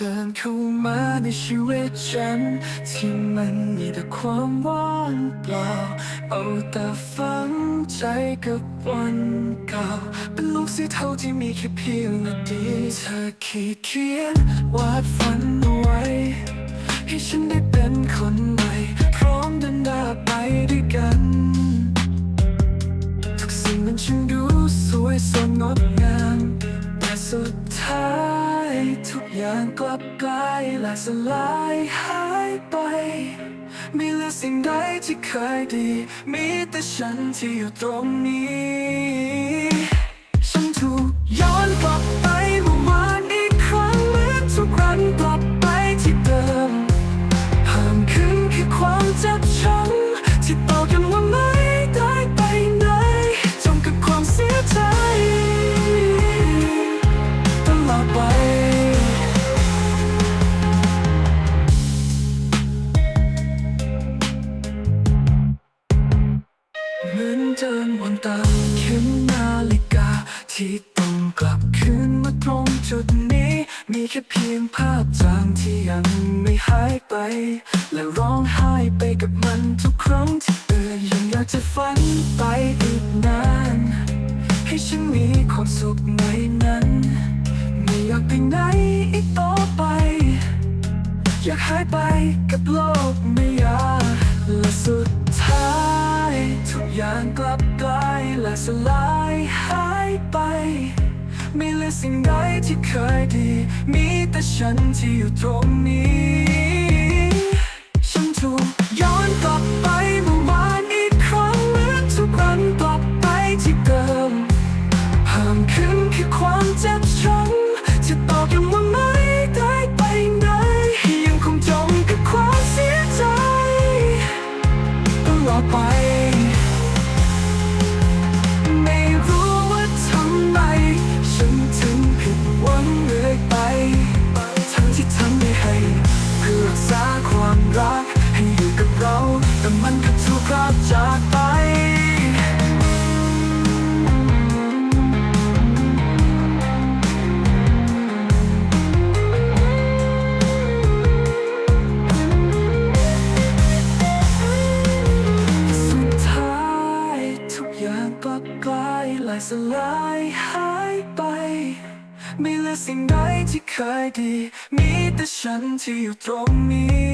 ดินเข้ามาในชีวิตฉัน ที่มันมีแต่ความว่างเปล่า เอาแต่ฝังใจกับวันเก่า เป็นลูกสีเทาที่มีแค่เพียงอดีเธอขีดเขียนวาดฝันเอาไว้ให้ฉันได้เป็นคนใหม่ พร้อมเดินหน้าไปด้วยกัน ทุกสิ่งมันช่างดูสวยสดงดงามแต่สุด ทุกอย่างกลับกลายและสลายหายไปไม่เหลือสิ่งใดที่เคยดี มีแต่ฉันที่อยู่ตรงนี้ ที่ต้องกลับคืนมาตรงจุดนี้ มีแค่เพียงภาพจางที่ยังไม่หายไป และร้องไห้ไปกับมันทุกครั้งที่เตือยังอยากจะฝันไปอีกนาน ให้ฉันมีความสุขในนั้น ไม่อยากไปไหนอีกต่อไป อยากหายไปกับโลกไม่อยากและสุดท้าย ทุกอย่างกลับกลายและสลาย ไม่เหลือสิ่งใดที่เคยดี มีแต่ฉันที่อยู่ตรงนี้ ฉันถูก อย่างกลักกลายและสลายหายไป ไม่เหลือสิ่งใดที่เคยดี มีแต่ฉันที่อยู่ตรงนี้